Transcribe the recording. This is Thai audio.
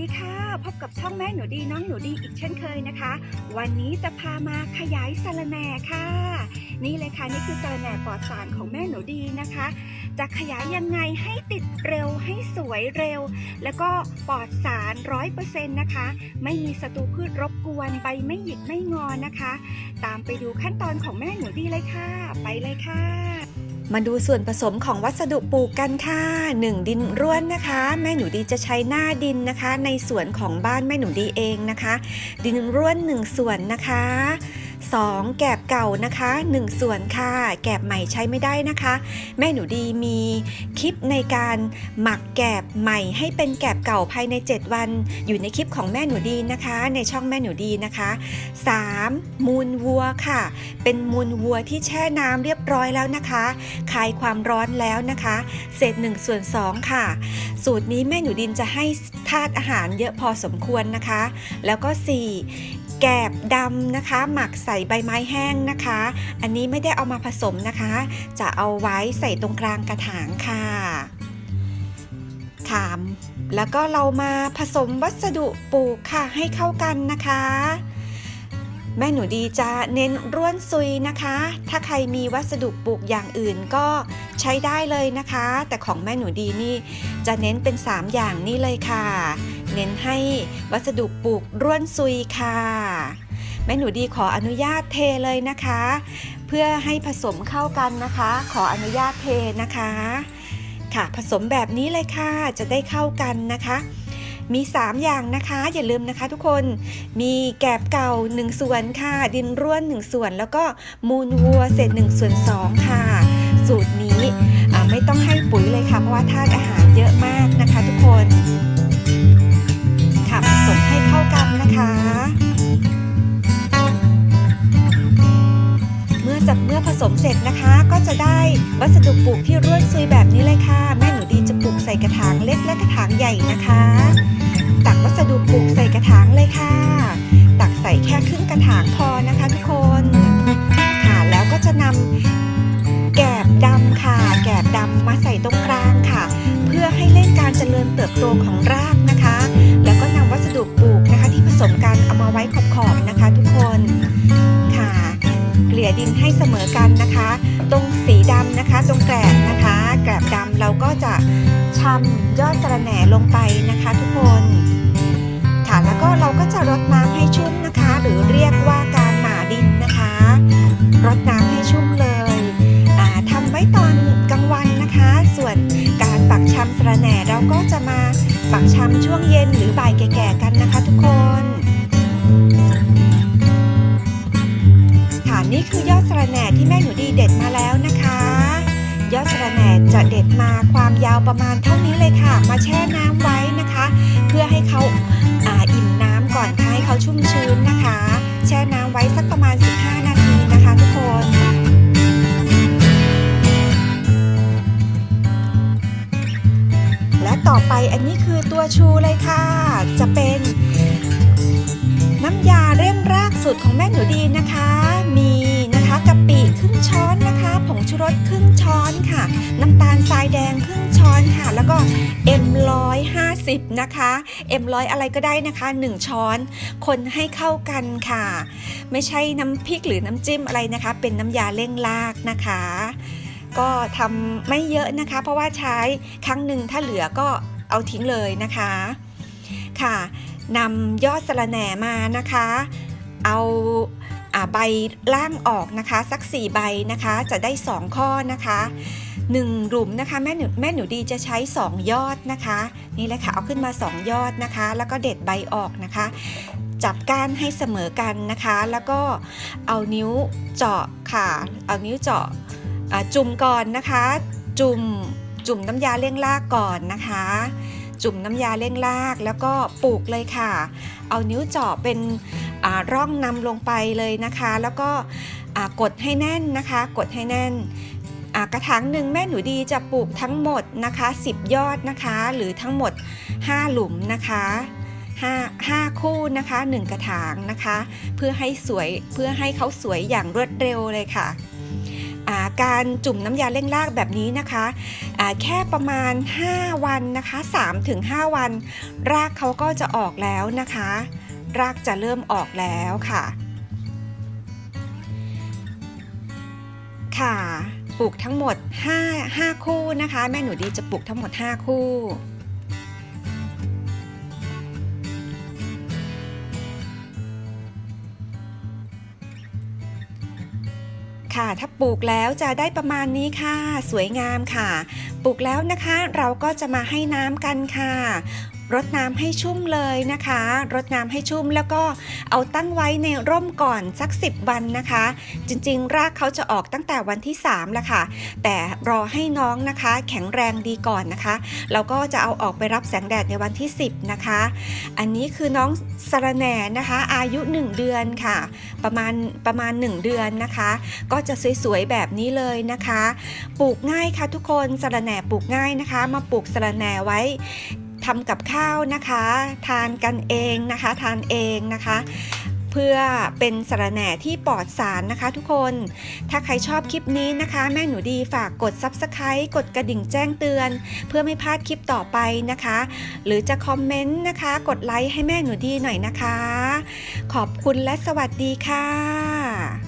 ดีค่ะ พบกับช่องแม่หนูดีน้องหนูดีอีกเช่นเคยนะคะ วันนี้จะพามาขยายสะระแหน่ค่ะ นี่เลยค่ะนี่คือสะระแหน่ปลอดสารของแม่หนูดีนะคะ จะขยายยังไงให้ติดเร็วให้สวยเร็ว แล้วก็ปลอดสารร้อยเปอร์เซ็นต์นะคะ ไม่มีศัตรูพืชรบกวนใบไม่หยิกไม่งอนนะคะ ตามไปดูขั้นตอนของแม่หนูดีเลยค่ะ ไปเลยค่ะ มาดูส่วนผสมของวัสดุปลูกกันค่ะ 1 ดินร่วนนะคะ แม่หนูดีจะใช้หน้าดินนะคะ ในสวนของบ้านแม่หนูดีเองนะคะ ดินร่วน 1 ส่วนนะคะ 2 แกบเก่านะคะ 1 ส่วนค่ะ แกบใหม่ใช้ไม่ได้นะคะ แม่หนูดีมีคลิปในการหมักแกบใหม่ให้เป็นแกบเก่าภายใน 7 วัน อยู่ในคลิปของแม่หนูดีนะคะ ในช่องแม่หนูดีนะคะ 3. มูลวัวค่ะ เป็นมูลวัวที่แช่น้ำเรียบร้อยแล้วนะคะคลายความร้อนแล้วนะคะ เศษ1ส่วน2ค่ะ สูตรนี้แม่หนูดินจะให้ธาตุอาหารเยอะพอสมควรนะคะ แล้วก็ 4 แกบดำนะคะ หมักใส่ใบไม้แห้งนะคะ อันนี้ไม่ได้เอามาผสมนะคะ จะเอาไว้ใส่ตรงกลางกระถางค่ะขาม แล้วก็เรามาผสมวัสดุปลูกค่ะให้เข้ากันนะคะ แม่หนูดีจะเน้นร่วนซุยนะคะ ถ้าใครมีวัสดุปลูกอย่างอื่นก็ใช้ได้เลยนะคะ แต่ของแม่หนูดีนี่จะเน้นเป็น 3 อย่างนี้เลยค่ะ เน้นให้วัสดุปลูกร่วนซุยค่ะ แม่หนูดีขออนุญาตเทเลยนะคะ เพื่อให้ผสมเข้ากันนะคะ ขออนุญาตเทนะคะ ค่ะผสมแบบนี้เลยค่ะจะได้เข้ากันนะคะ มี 3 อย่างนะคะ อย่าลืมนะคะทุกคนมีแกบเก่า 1 ส่วนค่ะ ดินร่วน 1 ส่วน แล้วก็มูลวัวเศษ1ส่วน2ค่ะ สูตรนี้ไม่ต้องให้ปุ๋ยเลยค่ะ เพราะว่าธาตุอาหารเยอะมากนะคะทุกคนค่ะผสมให้เข้ากันนะคะเมื่อสับเมื่อผสมเสร็จนะคะก็จะได้วัสดุปลูกที่ร่วนซุยแบบนี้เลยค่ะ แม่หนูดีจะปลูกใส่กระถางเล็กและกระถางใหญ่นะคะ ดินให้เสมอกันนะคะ ตรงสีดำนะคะ ตรงแกลบนะคะ แกลบดำเราก็จะชำยอดสะระแหน่ลงไปนะคะ ทุกคนค่ะแล้วก็เราก็จะรดน้ำให้ชุ่มนะคะ หรือเรียกว่าการหนาดินนะคะรดน้ำให้ชุ่มเลยทำไว้ตอนกลางวันนะคะ ส่วนการปักชำสะระแหน่เราก็จะมาปักชำช่วงเย็นหรือบ่ายแก่ๆกัน เด็ดมาแล้วนะคะ ยอดสะระแหน่จะเด็ดมาความยาวประมาณเท่านี้เลยค่ะ มาแช่น้ำไว้นะคะ เพื่อให้เขาอ่าอิ่มน้ำก่อนค่ะให้เขาชุ่มชื้นนะคะ แช่น้ำไว้สักประมาณ 15 นาทีนะคะทุกคนและต่อไปอันนี้คือตัวชูเลยค่ะ จะเป็นน้ำยาเร่งรากสูตรของแม่หนูดีนะคะ มี รึ่งช้อนนะคะ ผงชูรสครึ่งช้อนค่ะ น้ำตาลทรายแดงครึ่งช้อนค่ะ แล้วก็เอ็มร้อยห้าสิบนะคะเอ็มร้อยอะไรก็ได้นะคะ 1 ช้อน คนให้เข้ากันค่ะ ไม่ใช่น้ำพริกหรือน้ำจิ้มอะไรนะคะ เป็นน้ำยาเร่งรากนะคะ ก็ทำไม่เยอะนะคะ เพราะว่าใช้ครั้งหนึ่งถ้าเหลือก็เอาทิ้งเลยนะคะค่ะนำยอดสะระแหน่มานะคะ เอา ใบล่างออกนะคะสัก 4 ใบนะคะจะได้ 2 ข้อนะคะ 1 หลุมนะคะแม่หนูแม่หนูดีจะใช้ 2 ยอดนะคะนี่แหละค่ะเอาขึ้นมา 2 ยอดนะคะ แล้วก็เด็ดใบออกนะคะ จับก้านให้เสมอกันนะคะ แล้วก็เอานิ้วเจาะค่ะ เอานิ้วเจาะจุ่มก่อนนะคะ จุ่มจุ่มน้ำยาเลี้ยงรากก่อนนะคะ จุ่มน้ำยาเลี้ยงรากแล้วก็ปลูกเลยค่ะ เอานิ้วเจาะเป็น ร่องนำลงไปเลยนะคะ แล้วก็กดให้แน่นนะคะ กดให้แน่นกระถางหนึ่งแม่หนูดีจะปลูกทั้งหมดนะคะ 10 ยอดนะคะ หรือทั้งหมด 5 หลุมนะคะ5 5คู่นะคะ 1 กระถางนะคะ เพื่อให้สวยเพื่อให้เขาสวยอย่างรวดเร็วเลยค่ะการจุ่มน้ำยาเร่งรากแบบนี้นะคะแค่ประมาณ 5 วันนะคะ3-5 วัน รากเขาก็จะออกแล้วนะคะ รากจะเริ่มออกแล้วค่ะ ค่ะ ปลูกทั้งหมด 5 5 คู่นะคะ แม่หนูดีจะปลูกทั้งหมด 5 คู่ค่ะถ้าปลูกแล้วจะได้ประมาณนี้ค่ะ สวยงามค่ะ ปลูกแล้วนะคะเราก็จะมาให้น้ำกันค่ะ รดน้ำให้ชุ่มเลยนะคะ รดน้ำให้ชุ่มแล้วก็เอาตั้งไว้ในร่มก่อนสัก 10 วันนะคะ จริงๆ รากเขาจะออกตั้งแต่วันที่3แล้วค่ะ แต่รอให้น้องนะคะ แข็งแรงดีก่อนนะคะเราก็จะเอาออกไปรับแสงแดดในวันที่ 10 นะคะ อันนี้คือน้องสะระแหน่นะคะ อายุ 1 เดือนค่ะ ประมาณประมาณ 1 เดือนนะคะ ก็จะสวยๆแบบนี้เลยนะคะ ปลูกง่ายค่ะทุกคนสะระแหน่ปลูกง่ายนะคะ มาปลูกสะระแหน่ไว้ ทำกับข้าวนะคะ ทานกันเองนะคะ ทานเองนะคะ เพื่อเป็นสะรแหน่ที่ปลอดสารนะคะ ทุกคน ถ้าใครชอบคลิปนี้นะคะ แม่หนูดีฝากกด Subscribe กดกระดิ่งแจ้งเตือน เพื่อไม่พลาดคลิปต่อไปนะคะ หรือจะคอมเมนต์นะคะ กดไลค์ให้แม่หนูดีหน่อยนะคะ ขอบคุณและสวัสดีค่ะ